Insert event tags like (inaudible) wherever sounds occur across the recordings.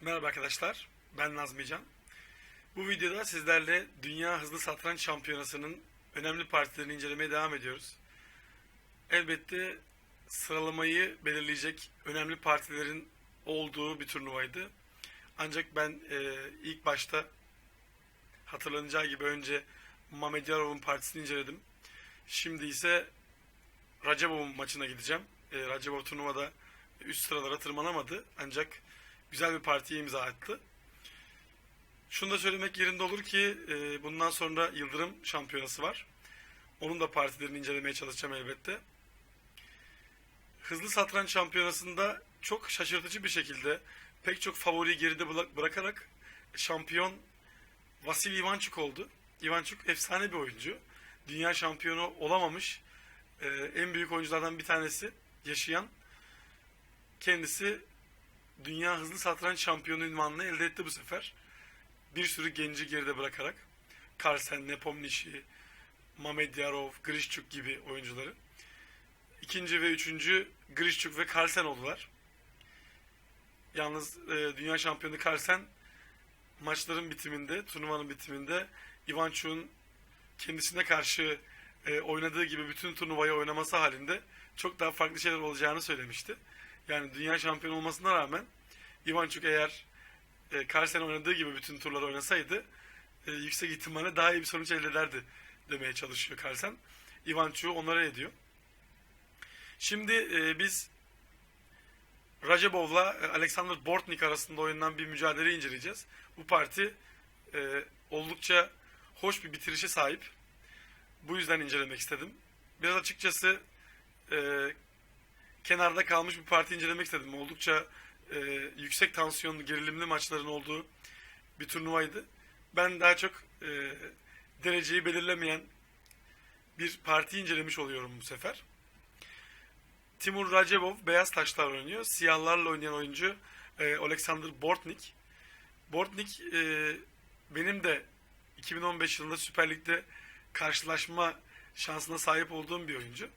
Merhaba arkadaşlar, ben Nazmi Can. Bu videoda sizlerle Dünya Hızlı Satranç Şampiyonası'nın önemli partilerini incelemeye devam ediyoruz. Elbette sıralamayı belirleyecek önemli partilerin olduğu bir turnuvaydı. Ancak ben e, ilk başta hatırlanacağı gibi önce Mamedyarov'un partisini inceledim. Şimdi ise Racebov'un maçına gideceğim. E, Racebov turnuvada üst sıralara tırmanamadı ancak güzel bir partiye imza attı. Şunu da söylemek yerinde olur ki e, bundan sonra Yıldırım şampiyonası var. Onun da partilerini incelemeye çalışacağım elbette. Hızlı satranç şampiyonasında çok şaşırtıcı bir şekilde pek çok favoriyi geride bıra- bırakarak şampiyon Vasily Ivanchuk oldu. Ivanchuk efsane bir oyuncu. Dünya şampiyonu olamamış e, en büyük oyunculardan bir tanesi yaşayan kendisi dünya hızlı satranç şampiyonu ünvanını elde etti bu sefer. Bir sürü genci geride bırakarak. Carlsen, Nepomniachtchi, Mamedyarov, Grishchuk gibi oyuncuları. İkinci ve üçüncü Grishchuk ve Carlsen oldular. Yalnız e, dünya şampiyonu Carlsen maçların bitiminde, turnuvanın bitiminde Ivanchuk'un kendisine karşı e, oynadığı gibi bütün turnuvayı oynaması halinde çok daha farklı şeyler olacağını söylemişti. Yani dünya şampiyonu olmasına rağmen Ivanchuk eğer e, Carlsen oynadığı gibi bütün turları oynasaydı e, yüksek ihtimalle daha iyi bir sonuç elde ederdi demeye çalışıyor Carlsen. Ivanchuk'u onlara ediyor. Şimdi e, biz Rajabov'la e, Alexander Bortnik arasında oynanan bir mücadele inceleyeceğiz. Bu parti e, oldukça hoş bir bitirişe sahip. Bu yüzden incelemek istedim. Biraz açıkçası e, kenarda kalmış bir parti incelemek istedim. Oldukça e, yüksek tansiyonlu, gerilimli maçların olduğu bir turnuvaydı. Ben daha çok e, dereceyi belirlemeyen bir parti incelemiş oluyorum bu sefer. Timur Racebov beyaz taşlar oynuyor. Siyahlarla oynayan oyuncu e, Alexander Bortnik. Bortnik e, benim de 2015 yılında Süper Lig'de karşılaşma şansına sahip olduğum bir oyuncu.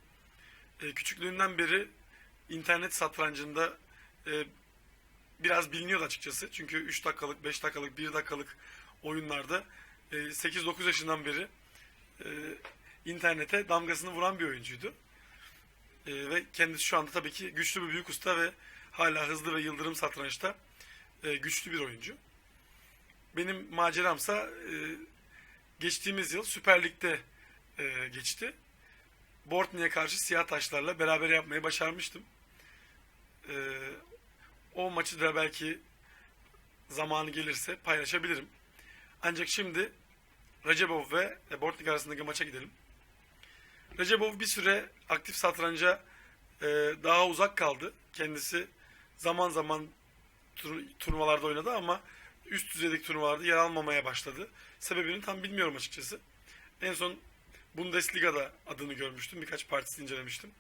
E, küçüklüğünden beri internet satrancında e, biraz biliniyordu açıkçası. Çünkü 3 dakikalık, 5 dakikalık, 1 dakikalık oyunlarda e, 8-9 yaşından beri e, internete damgasını vuran bir oyuncuydu. E, ve kendisi şu anda tabii ki güçlü bir büyük usta ve hala hızlı ve yıldırım satrançta e, güçlü bir oyuncu. Benim maceramsa e, geçtiğimiz yıl Süper Lig'de e, geçti. Bortni'ye karşı siyah taşlarla beraber yapmayı başarmıştım. Ee, o maçı da belki zamanı gelirse paylaşabilirim. Ancak şimdi Recebov ve Bortnik arasındaki maça gidelim. Recebov bir süre aktif satranca e, daha uzak kaldı. Kendisi zaman zaman tur- turnuvalarda oynadı ama üst düzeydeki turnuvalarda yer almamaya başladı. Sebebini tam bilmiyorum açıkçası. En son Bundesliga'da adını görmüştüm. Birkaç partisini incelemiştim.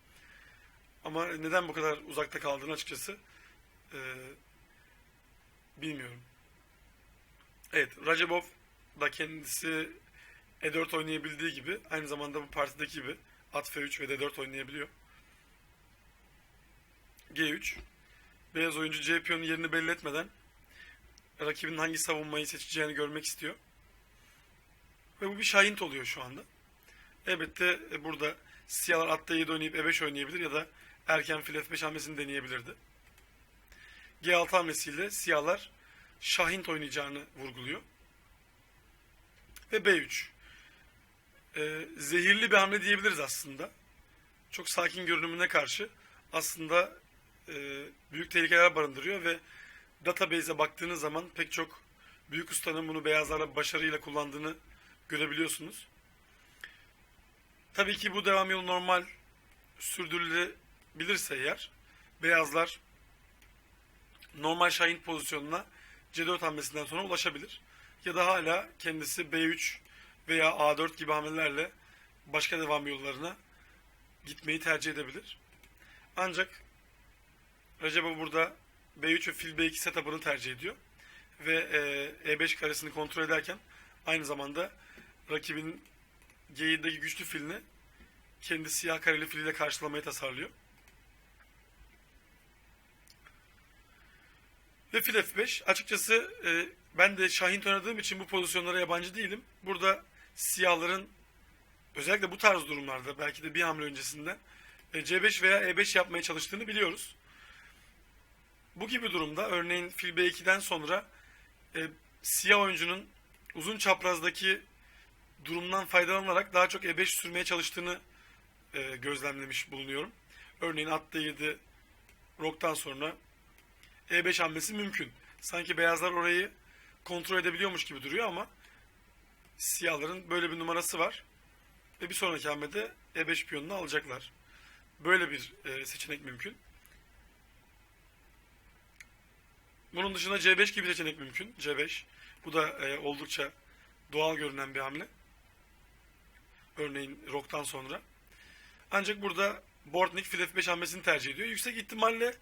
Ama neden bu kadar uzakta kaldığını açıkçası e, bilmiyorum. Evet, Rajabov da kendisi E4 oynayabildiği gibi aynı zamanda bu partideki gibi at F3 ve D4 oynayabiliyor. G3 Beyaz oyuncu C piyonun yerini belli etmeden rakibinin hangi savunmayı seçeceğini görmek istiyor. Ve bu bir şahint oluyor şu anda. Elbette e, burada siyahlar atta 7 oynayıp E5 oynayabilir ya da erken fil F5 hamlesini deneyebilirdi. G6 hamlesiyle siyahlar Şahint oynayacağını vurguluyor. Ve B3. Ee, zehirli bir hamle diyebiliriz aslında. Çok sakin görünümüne karşı aslında e, büyük tehlikeler barındırıyor ve database'e baktığınız zaman pek çok büyük ustanın bunu beyazlarla başarıyla kullandığını görebiliyorsunuz. Tabii ki bu devam yolu normal sürdürülebilirse eğer beyazlar normal şahin pozisyonuna C4 hamlesinden sonra ulaşabilir. Ya da hala kendisi B3 veya A4 gibi hamlelerle başka devam yollarına gitmeyi tercih edebilir. Ancak Recep'e burada B3 ve fil B2 setup'ını tercih ediyor. Ve e, E5 karesini kontrol ederken aynı zamanda rakibin G7'deki güçlü filini kendi siyah kareli filiyle karşılamayı tasarlıyor. Ve fil F5. Açıkçası e, ben de Şahin oynadığım için bu pozisyonlara yabancı değilim. Burada siyahların özellikle bu tarz durumlarda belki de bir hamle öncesinde e, C5 veya E5 yapmaya çalıştığını biliyoruz. Bu gibi durumda örneğin fil B2'den sonra e, siyah oyuncunun uzun çaprazdaki durumdan faydalanarak daha çok E5 sürmeye çalıştığını e, gözlemlemiş bulunuyorum. Örneğin at D7 roktan sonra E5 hamlesi mümkün. Sanki beyazlar orayı kontrol edebiliyormuş gibi duruyor ama siyahların böyle bir numarası var. Ve bir sonraki hamlede E5 piyonunu alacaklar. Böyle bir e, seçenek mümkün. Bunun dışında C5 gibi seçenek mümkün. C5. Bu da e, oldukça doğal görünen bir hamle. Örneğin roktan sonra. Ancak burada Bortnik fil F5 hamlesini tercih ediyor. Yüksek ihtimalle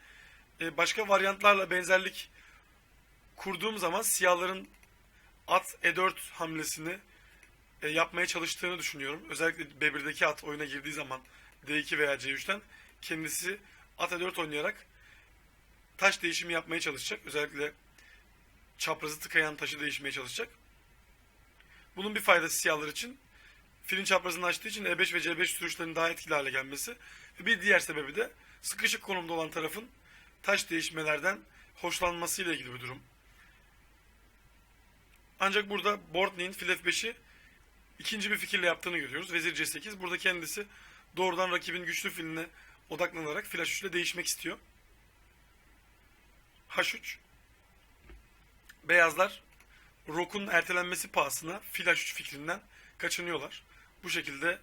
başka varyantlarla benzerlik kurduğum zaman siyahların at E4 hamlesini e, yapmaya çalıştığını düşünüyorum. Özellikle B1'deki at oyuna girdiği zaman D2 veya C3'ten kendisi at E4 oynayarak taş değişimi yapmaya çalışacak. Özellikle çaprazı tıkayan taşı değişmeye çalışacak. Bunun bir faydası siyahlar için filin çaprazını açtığı için E5 ve C5 sürüşlerinin daha etkili hale gelmesi. Bir diğer sebebi de sıkışık konumda olan tarafın taş değişmelerden hoşlanmasıyla ilgili bir durum. Ancak burada Bortnik'in fil F5'i ikinci bir fikirle yaptığını görüyoruz. Vezir C8. Burada kendisi doğrudan rakibin güçlü filine odaklanarak fil H3 ile değişmek istiyor. H3 Beyazlar Rok'un ertelenmesi pahasına fil H3 fikrinden kaçınıyorlar. Bu şekilde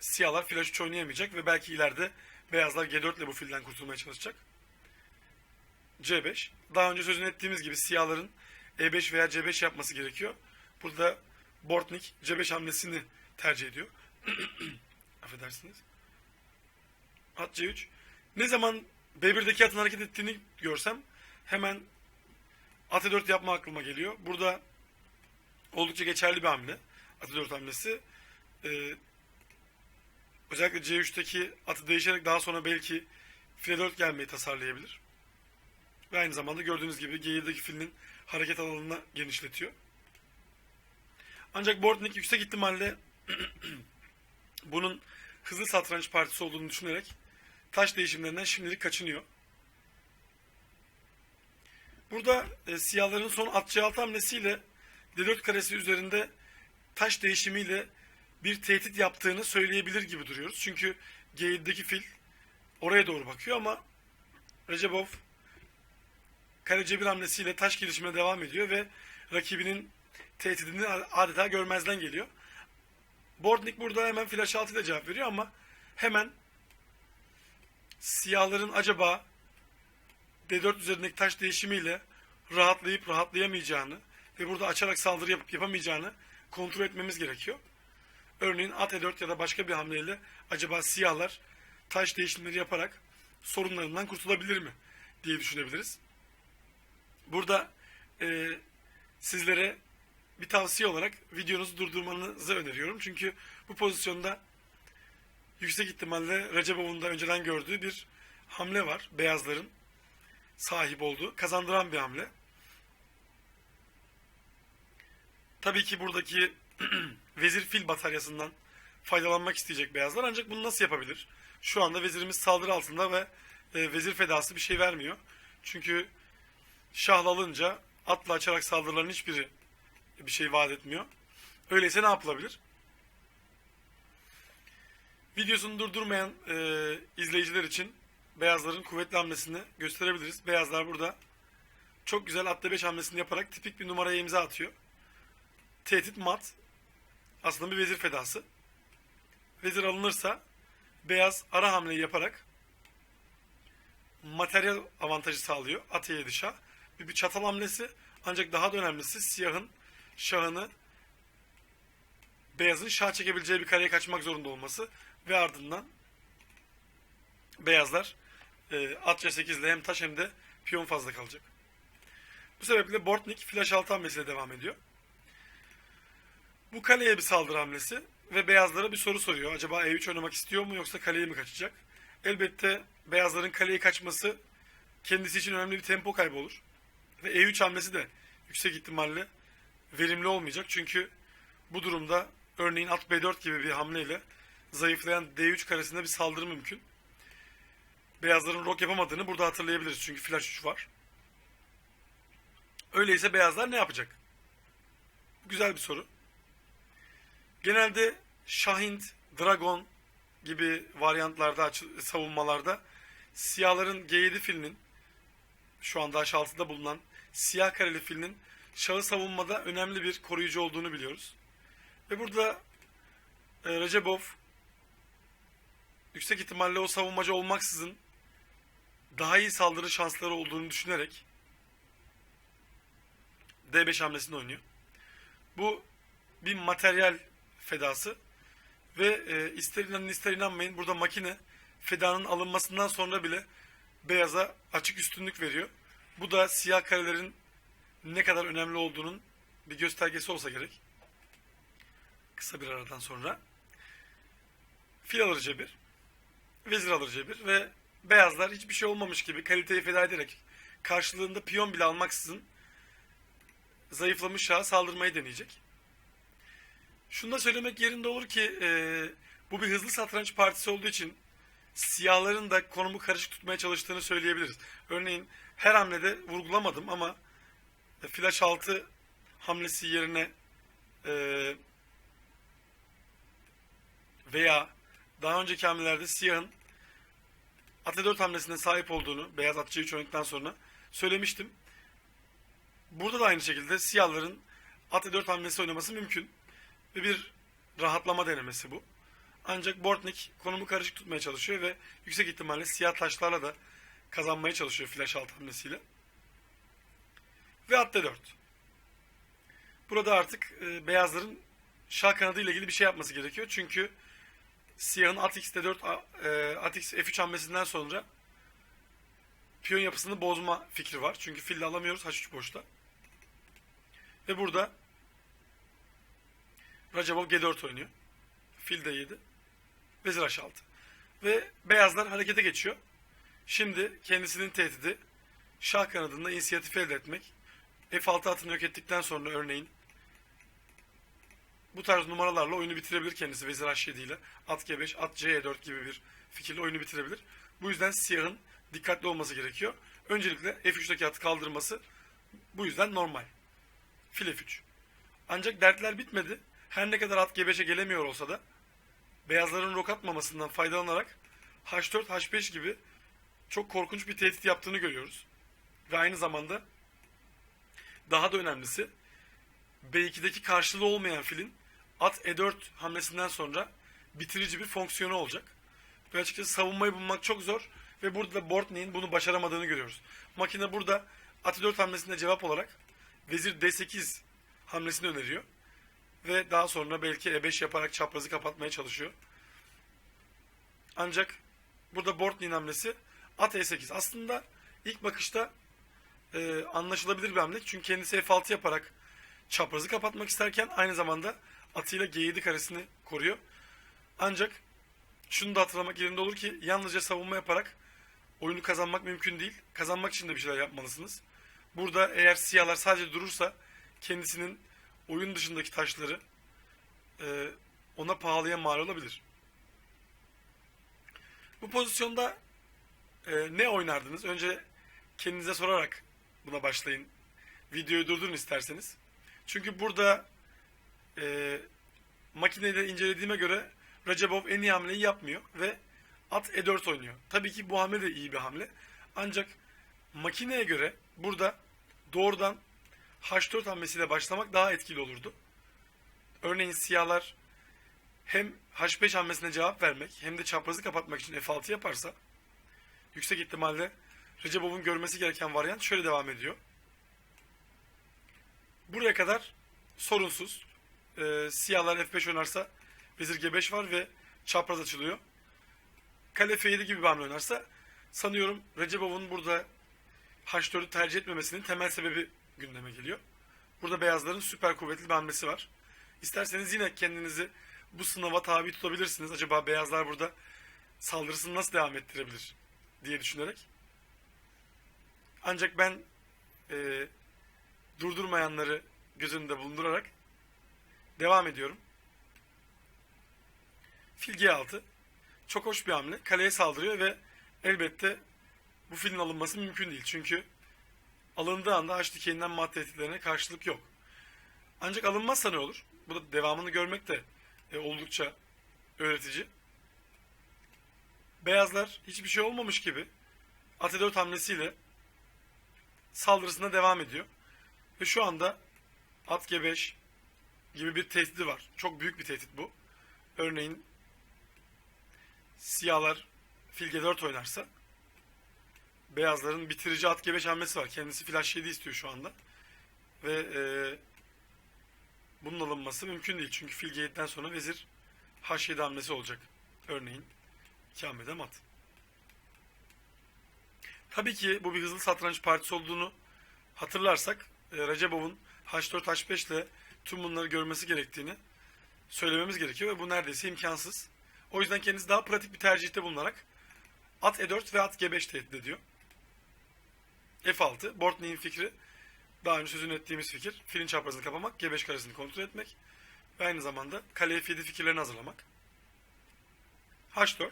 siyahlar fil H3 oynayamayacak ve belki ileride beyazlar G4 ile bu filden kurtulmaya çalışacak. C5. Daha önce sözünü ettiğimiz gibi siyahların E5 veya C5 yapması gerekiyor. Burada Bortnik C5 hamlesini tercih ediyor. (clears throat) Affedersiniz. At C3. Ne zaman B1'deki atın hareket ettiğini görsem hemen at E4 yapma aklıma geliyor. Burada oldukça geçerli bir hamle. At E4 hamlesi. Ee, özellikle C3'teki atı değişerek daha sonra belki file 4 gelmeyi tasarlayabilir. Ve aynı zamanda gördüğünüz gibi G7'deki filin hareket alanını genişletiyor. Ancak Bortnik yüksek ihtimalle (clears throat) bunun hızlı satranç partisi olduğunu düşünerek taş değişimlerinden şimdilik kaçınıyor. Burada e, siyahların son at C6 hamlesiyle D4 karesi üzerinde taş değişimiyle bir tehdit yaptığını söyleyebilir gibi duruyoruz. Çünkü G7'deki fil oraya doğru bakıyor ama Recepov kare C1 hamlesiyle taş gelişimine devam ediyor ve rakibinin tehdidini adeta görmezden geliyor. Bordnik burada hemen flash 6 ile cevap veriyor ama hemen siyahların acaba D4 üzerindeki taş değişimiyle rahatlayıp rahatlayamayacağını ve burada açarak saldırı yapıp yapamayacağını kontrol etmemiz gerekiyor. Örneğin at E4 ya da başka bir hamleyle acaba siyahlar taş değişimleri yaparak sorunlarından kurtulabilir mi diye düşünebiliriz. Burada e, sizlere bir tavsiye olarak videonuzu durdurmanızı öneriyorum. Çünkü bu pozisyonda yüksek ihtimalle Recepov'un da önceden gördüğü bir hamle var. Beyazların sahip olduğu, kazandıran bir hamle. Tabii ki buradaki (clears throat) vezir fil bataryasından faydalanmak isteyecek beyazlar ancak bunu nasıl yapabilir? Şu anda vezirimiz saldırı altında ve e, vezir fedası bir şey vermiyor. Çünkü şahla alınca atla açarak saldırıların hiçbiri bir şey vaat etmiyor. Öyleyse ne yapılabilir? Videosunu durdurmayan e, izleyiciler için beyazların kuvvetli hamlesini gösterebiliriz. Beyazlar burada çok güzel atla 5 hamlesini yaparak tipik bir numaraya imza atıyor. Tehdit mat. Aslında bir vezir fedası. Vezir alınırsa beyaz ara hamleyi yaparak materyal avantajı sağlıyor. At E7 şah. Bir, bir çatal hamlesi. Ancak daha da önemlisi siyahın şahını beyazın şah çekebileceği bir kareye kaçmak zorunda olması ve ardından beyazlar e, at C8 ile hem taş hem de piyon fazla kalacak. Bu sebeple Bortnik flash 6 hamlesiyle devam ediyor. Bu kaleye bir saldırı hamlesi ve beyazlara bir soru soruyor. Acaba E3 oynamak istiyor mu yoksa kaleye mi kaçacak? Elbette beyazların kaleye kaçması kendisi için önemli bir tempo kaybı olur. Ve E3 hamlesi de yüksek ihtimalle verimli olmayacak. Çünkü bu durumda örneğin at B4 gibi bir hamleyle zayıflayan D3 karesinde bir saldırı mümkün. Beyazların rok yapamadığını burada hatırlayabiliriz. Çünkü flash 3 var. Öyleyse beyazlar ne yapacak? Güzel bir soru. Genelde Şahind, Dragon gibi varyantlarda, savunmalarda siyahların G7 filinin şu anda H6'da bulunan siyah kareli filinin şahı savunmada önemli bir koruyucu olduğunu biliyoruz. Ve burada e, Recepov yüksek ihtimalle o savunmacı olmaksızın daha iyi saldırı şansları olduğunu düşünerek D5 hamlesini oynuyor. Bu bir materyal fedası ve e, ister inanın ister inanmayın burada makine fedanın alınmasından sonra bile beyaza açık üstünlük veriyor. Bu da siyah karelerin ne kadar önemli olduğunun bir göstergesi olsa gerek. Kısa bir aradan sonra fil alır cebir, vezir alır cebir ve beyazlar hiçbir şey olmamış gibi kaliteyi feda ederek karşılığında piyon bile almaksızın zayıflamış şaha saldırmayı deneyecek. Şunu da söylemek yerinde olur ki e, bu bir hızlı satranç partisi olduğu için siyahların da konumu karışık tutmaya çalıştığını söyleyebiliriz. Örneğin her hamlede vurgulamadım ama flash 6 hamlesi yerine e, veya daha önceki hamlelerde siyahın at 4 hamlesine sahip olduğunu beyaz at C3 oynadıktan sonra söylemiştim. Burada da aynı şekilde siyahların at 4 hamlesi oynaması mümkün. Ve bir rahatlama denemesi bu. Ancak Bortnik konumu karışık tutmaya çalışıyor ve yüksek ihtimalle siyah taşlarla da kazanmaya çalışıyor flash alt hamlesiyle. Ve at D4. Burada artık e, beyazların şah kanadı ile ilgili bir şey yapması gerekiyor. Çünkü siyahın at x D4, a- e, at x F3 hamlesinden sonra piyon yapısını bozma fikri var. Çünkü fille alamıyoruz H3 boşta. Ve burada Racabov G4 oynuyor. Fil de 7. Vezir H6. Ve beyazlar harekete geçiyor. Şimdi kendisinin tehdidi şah kanadında inisiyatif elde etmek. F6 atını yok ettikten sonra örneğin bu tarz numaralarla oyunu bitirebilir kendisi Vezir H7 ile. At G5, at C4 gibi bir fikirle oyunu bitirebilir. Bu yüzden siyahın dikkatli olması gerekiyor. Öncelikle F3'teki atı kaldırması bu yüzden normal. Fil F3. Ancak dertler bitmedi. Her ne kadar at G5'e gelemiyor olsa da beyazların rok atmamasından faydalanarak H4, H5 gibi çok korkunç bir tehdit yaptığını görüyoruz. Ve aynı zamanda daha da önemlisi B2'deki karşılığı olmayan filin at E4 hamlesinden sonra bitirici bir fonksiyonu olacak. Ve açıkçası savunmayı bulmak çok zor ve burada da Bortnik'in bunu başaramadığını görüyoruz. Makine burada at E4 hamlesinde cevap olarak vezir D8 hamlesini öneriyor. Ve daha sonra belki E5 yaparak çaprazı kapatmaya çalışıyor. Ancak burada Bortnik'in hamlesi at E8. Aslında ilk bakışta e, anlaşılabilir bir hamle. Çünkü kendisi F6 yaparak çaprazı kapatmak isterken aynı zamanda atıyla G7 karesini koruyor. Ancak şunu da hatırlamak yerinde olur ki yalnızca savunma yaparak oyunu kazanmak mümkün değil. Kazanmak için de bir şeyler yapmalısınız. Burada eğer siyahlar sadece durursa kendisinin oyun dışındaki taşları e, ona pahalıya mal olabilir. Bu pozisyonda e, ne oynardınız? Önce kendinize sorarak buna başlayın. Videoyu durdurun isterseniz. Çünkü burada e, makineyle incelediğime göre Recebov en iyi hamleyi yapmıyor ve at E4 oynuyor. Tabii ki bu hamle de iyi bir hamle. Ancak makineye göre burada doğrudan H4 hamlesiyle başlamak daha etkili olurdu. Örneğin siyahlar hem H5 hamlesine cevap vermek hem de çaprazı kapatmak için F6 yaparsa yüksek ihtimalle Recebov'un görmesi gereken varyant şöyle devam ediyor. Buraya kadar sorunsuz. Ee, siyahlar F5 oynarsa vezir G5 var ve çapraz açılıyor. Kale F7 gibi bir hamle oynarsa sanıyorum Recebov'un burada H4'ü tercih etmemesinin temel sebebi gündeme geliyor. Burada beyazların süper kuvvetli bir hamlesi var. İsterseniz yine kendinizi bu sınava tabi tutabilirsiniz. Acaba beyazlar burada saldırısını nasıl devam ettirebilir diye düşünerek. Ancak ben e, durdurmayanları göz önünde bulundurarak devam ediyorum. Fil G6 çok hoş bir hamle. Kaleye saldırıyor ve elbette bu filin alınması mümkün değil. Çünkü alındığı anda haç dikeyinden mat tehditlerine karşılık yok. Ancak alınmazsa ne olur? Burada devamını görmek de e, oldukça öğretici. Beyazlar hiçbir şey olmamış gibi at 4 hamlesiyle saldırısına devam ediyor. Ve şu anda at G5 gibi bir tehdidi var. Çok büyük bir tehdit bu. Örneğin siyahlar fil G4 oynarsa beyazların bitirici at G5 hamlesi var. Kendisi flash 7 istiyor şu anda. Ve e, bunun alınması mümkün değil. Çünkü fil G7'den sonra vezir H7 hamlesi olacak. Örneğin iki hamlede mat. Tabii ki bu bir hızlı satranç partisi olduğunu hatırlarsak e, Recepov'un H4 H5 ile tüm bunları görmesi gerektiğini söylememiz gerekiyor ve bu neredeyse imkansız. O yüzden kendisi daha pratik bir tercihte bulunarak at E4 ve at G5 tehdit ediyor. F6, Bortney'in fikri daha önce sözünü ettiğimiz fikir. Filin çaprazını kapamak, G5 karesini kontrol etmek ve aynı zamanda kale F7 fikirlerini hazırlamak. H4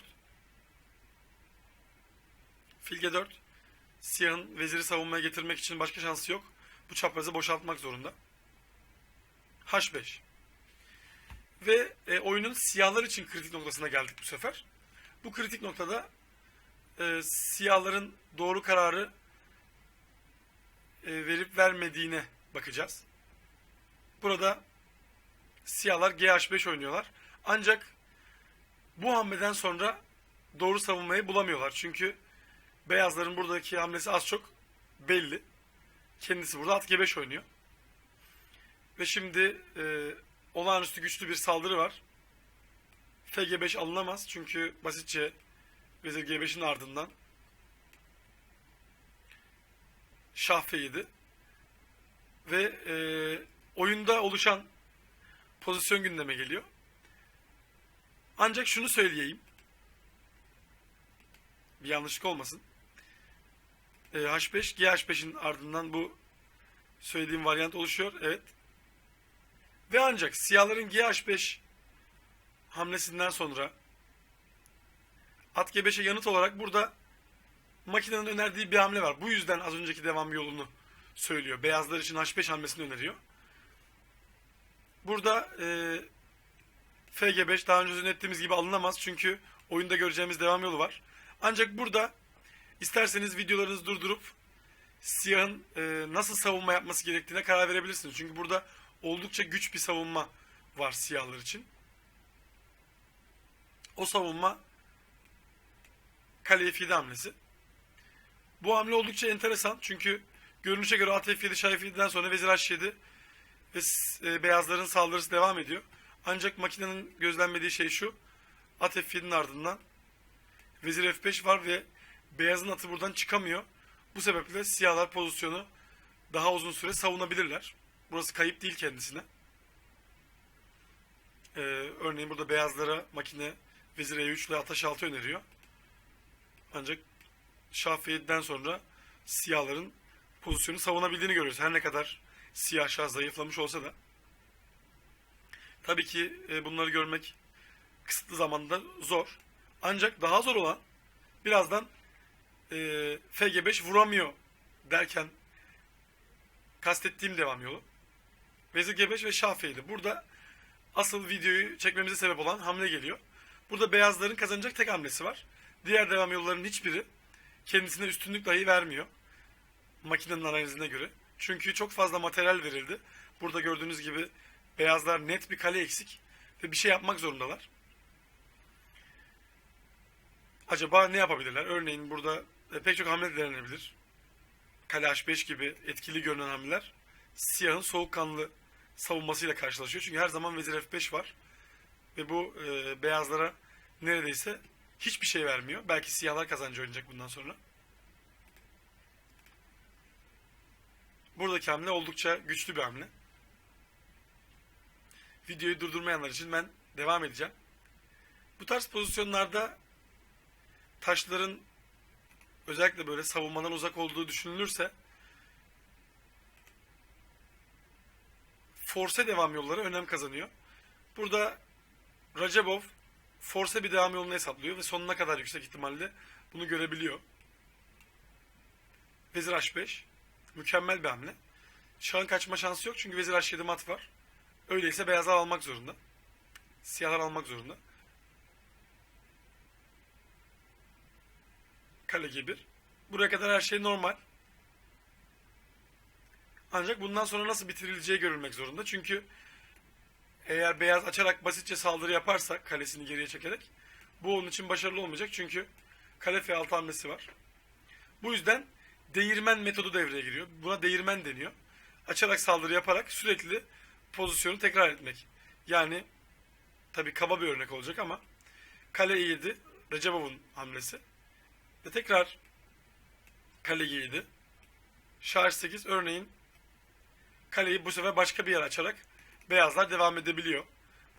Fil G4 Siyahın veziri savunmaya getirmek için başka şansı yok. Bu çaprazı boşaltmak zorunda. H5 Ve e, oyunun siyahlar için kritik noktasına geldik bu sefer. Bu kritik noktada e, siyahların doğru kararı verip vermediğine bakacağız. Burada siyahlar GH5 oynuyorlar. Ancak bu hamleden sonra doğru savunmayı bulamıyorlar. Çünkü beyazların buradaki hamlesi az çok belli. Kendisi burada at G5 oynuyor. Ve şimdi e, olağanüstü güçlü bir saldırı var. FG5 alınamaz çünkü basitçe vezir G5'in ardından şah F7 ve e, oyunda oluşan pozisyon gündeme geliyor. Ancak şunu söyleyeyim. Bir yanlışlık olmasın. E, H5, GH5'in ardından bu söylediğim varyant oluşuyor. Evet. Ve ancak siyahların GH5 hamlesinden sonra at G5'e yanıt olarak burada makinenin önerdiği bir hamle var. Bu yüzden az önceki devam yolunu söylüyor. Beyazlar için H5 hamlesini öneriyor. Burada e, FG5 daha önce sözünü ettiğimiz gibi alınamaz. Çünkü oyunda göreceğimiz devam yolu var. Ancak burada isterseniz videolarınızı durdurup siyahın e, nasıl savunma yapması gerektiğine karar verebilirsiniz. Çünkü burada oldukça güç bir savunma var siyahlar için. O savunma kale F7 hamlesi. Bu hamle oldukça enteresan çünkü görünüşe göre at F7, şah F7'den sonra vezir H7 ve e, beyazların saldırısı devam ediyor. Ancak makinenin gözlenmediği şey şu. At F7'nin ardından vezir F5 var ve beyazın atı buradan çıkamıyor. Bu sebeple siyahlar pozisyonu daha uzun süre savunabilirler. Burası kayıp değil kendisine. Ee, örneğin burada beyazlara makine vezir E3 ile ataş 6 öneriyor. Ancak şah F7'den sonra siyahların pozisyonu savunabildiğini görüyoruz. Her ne kadar siyah şah zayıflamış olsa da. Tabii ki e, bunları görmek kısıtlı zamanda zor. Ancak daha zor olan birazdan e, FG5 vuramıyor derken kastettiğim devam yolu. Vezir G5 ve F7. Burada asıl videoyu çekmemize sebep olan hamle geliyor. Burada beyazların kazanacak tek hamlesi var. Diğer devam yollarının hiçbiri kendisine üstünlük dahi vermiyor. Makinenin analizine göre. Çünkü çok fazla materyal verildi. Burada gördüğünüz gibi beyazlar net bir kale eksik ve bir şey yapmak zorundalar. Acaba ne yapabilirler? Örneğin burada e, pek çok hamle denenebilir. Kale H5 gibi etkili görünen hamleler siyahın soğukkanlı savunmasıyla karşılaşıyor. Çünkü her zaman vezir F5 var. Ve bu e, beyazlara neredeyse hiçbir şey vermiyor. Belki siyahlar kazancı oynayacak bundan sonra. Buradaki hamle oldukça güçlü bir hamle. Videoyu durdurmayanlar için ben devam edeceğim. Bu tarz pozisyonlarda taşların özellikle böyle savunmadan uzak olduğu düşünülürse force devam yolları önem kazanıyor. Burada Rajabov force bir devam yolunu hesaplıyor ve sonuna kadar yüksek ihtimalle bunu görebiliyor. Vezir H5 mükemmel bir hamle. Şahın kaçma şansı yok çünkü vezir H7 mat var. Öyleyse beyazlar almak zorunda. Siyahlar almak zorunda. Kale G1. Buraya kadar her şey normal. Ancak bundan sonra nasıl bitirileceği görülmek zorunda. Çünkü eğer beyaz açarak basitçe saldırı yaparsa kalesini geriye çekerek bu onun için başarılı olmayacak. Çünkü kale F6 hamlesi var. Bu yüzden değirmen metodu devreye giriyor. Buna değirmen deniyor. Açarak saldırı yaparak sürekli pozisyonu tekrar etmek. Yani tabi kaba bir örnek olacak ama kale E7 Recepov'un hamlesi ve tekrar kale G7 Şah 8 örneğin kaleyi bu sefer başka bir yer açarak beyazlar devam edebiliyor.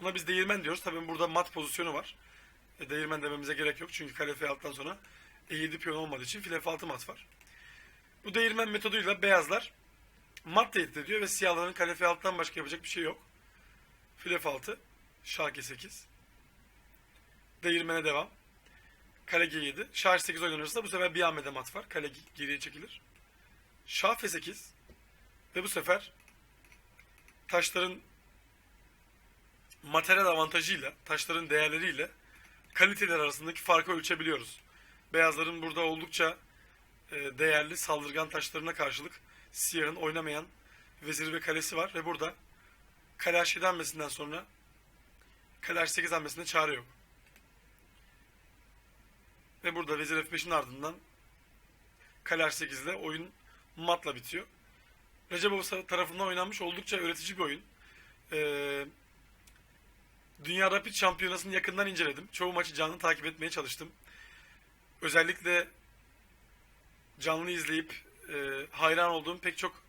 Buna biz değirmen diyoruz. Tabii burada mat pozisyonu var. E, değirmen dememize gerek yok. Çünkü kale F6'dan sonra E7 piyon olmadığı için file F6 mat var. Bu değirmen metoduyla beyazlar mat tehdit ediyor ve siyahların kale F6'dan başka yapacak bir şey yok. File F6, Şah G8. Değirmene devam. Kale G7. Şah H8 oynanırsa bu sefer bir hamlede mat var. Kale geriye çekilir. Şah F8. Ve bu sefer taşların materyal avantajıyla, taşların değerleriyle kaliteler arasındaki farkı ölçebiliyoruz. Beyazların burada oldukça e, değerli saldırgan taşlarına karşılık siyahın oynamayan veziri ve kalesi var ve burada kale H7 hamlesinden sonra kale H8 hamlesinde çare yok. Ve burada vezir F5'in ardından kale H8 ile oyun matla bitiyor. Recepov tarafından oynanmış oldukça öğretici bir oyun. Ee, Dünya Rapid Şampiyonası'nı yakından inceledim. Çoğu maçı canlı takip etmeye çalıştım. Özellikle canlı izleyip e, hayran olduğum pek çok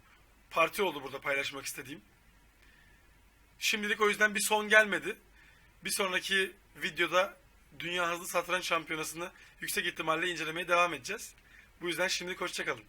parti oldu burada paylaşmak istediğim. Şimdilik o yüzden bir son gelmedi. Bir sonraki videoda Dünya Hızlı Satranç Şampiyonası'nı yüksek ihtimalle incelemeye devam edeceğiz. Bu yüzden şimdilik hoşçakalın.